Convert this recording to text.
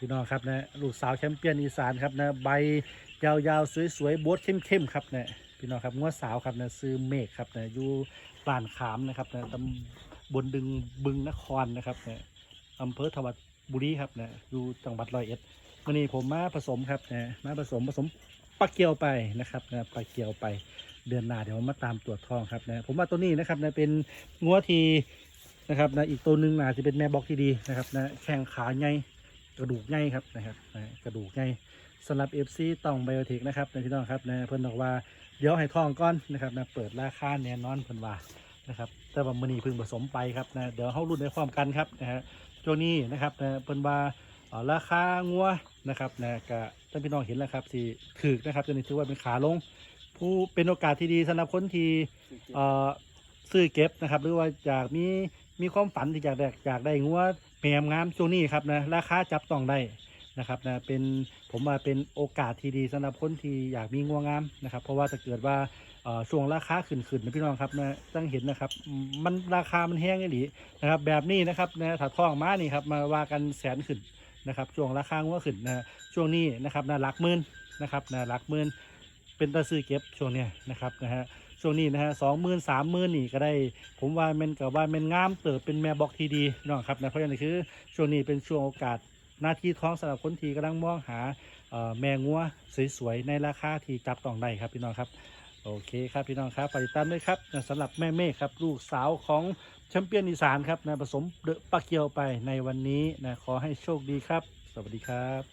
พี่น้องครับนะลูกสาวแชมเปี้ยนอีสานครับนะใบยาวๆสวยๆโบดเข้มๆครับนะพี่น้องครับงวดสาวครับนะซื้อเมฆครับนะอยู่บ้านขามนะครับนะตำบลดึงบึงนครนะครับนะอำเภอถวัดบุรีครับนะอยู่จังหวัดร้อยเอ็ดวันนี้ผมมาผสมครับนะมาผสมผสมปลาเกียวไปนะครับนะปลาเกียวไปเดือนหน้าเดี๋ยวมาตามตรวจทองครับนะผมว่าตัวนี้นะครับนะเป็นงัวทีนะครับนะอีกตัวหนึ่งน่าจะเป็นแม่บอกที่ดีนะครับนะแข้งขาใหญ่ กระดูกใหญ่ครับนะครับกระดูกใหญ่สำหรับ FC ตองไบโอเทคนะครับนพี่น้องครับนะเพิ่นบอกว่าเดี๋ยวให้ทองก้อนนะครับนะเปิดราคาแน่นอนเพิ่นว่านะครับแต่ว่ามื้อนีพิ่งผสมไปครับนะเดี๋ยวเฮารุ่นในความกันครับนะฮะช่วงนี้นะครับนะเพิ่นว่าราคางัวนะครับนะก็ท่านพี่น้องเห็นแล้วครับที่ถือนะครับตัวนี้ถือว่าเป็นขาลง ผู้เป็นโอกาสที่ดีสำหรับคนที่เอ่อซื้อเก็บนะครับ หรือว่าอยากมี มีความฝันที่อยากได้อยากได้งัวแปมงามช่วงนี้ครับนะราคาจับต้องได้นะครับนะเป็นผมว่าเป็นโอกาสที่ดีสำหรับคนที่อยากมีงัวงามนะครับ เพราะว่าถ้าเกิดว่าช่วงราคาขึ้นขึ้นนะพี่น้องครับนะต้องเห็นนะครับ มันราคามันแห้งไอ้หลีนะครับ แบบนี้นะครับนะถ้าท่องมานี่ครับมาว่ากันแสนขึ้นนะครับ ช่วงราคางัวขึ้นนะช่วงนี้นะครับนะหลักหมื่นนะครับนะหลักหมื่นเป็นตาซื้อเก็บช่วงเนี้ยนะครับนะฮะ ช่วงนี้นะฮะสองหมื่นสามหมื่นนี่ก็ได้ ผมว่ามันกับว่ามันงามเติบเป็นแม่บอกทีดีพี่น้องครับนะเพราะฉะนั้นคือช่วงนี้เป็นช่วงโอกาสหน้าที่ท้องสำหรับคนที่กำลังมองหาแม่งัวสวยๆในราคาที่จับต้องได้ครับพี่น้องครับโอเคครับพี่น้องครับฝากติดตามด้วยครับสำหรับแม่เมฆครับลูกสาวของแชมเปี้ยนอีสานครับนะผสมเดอะปลาเกียวไปในวันนี้นะขอให้โชคดีครับ สวัสดีครับ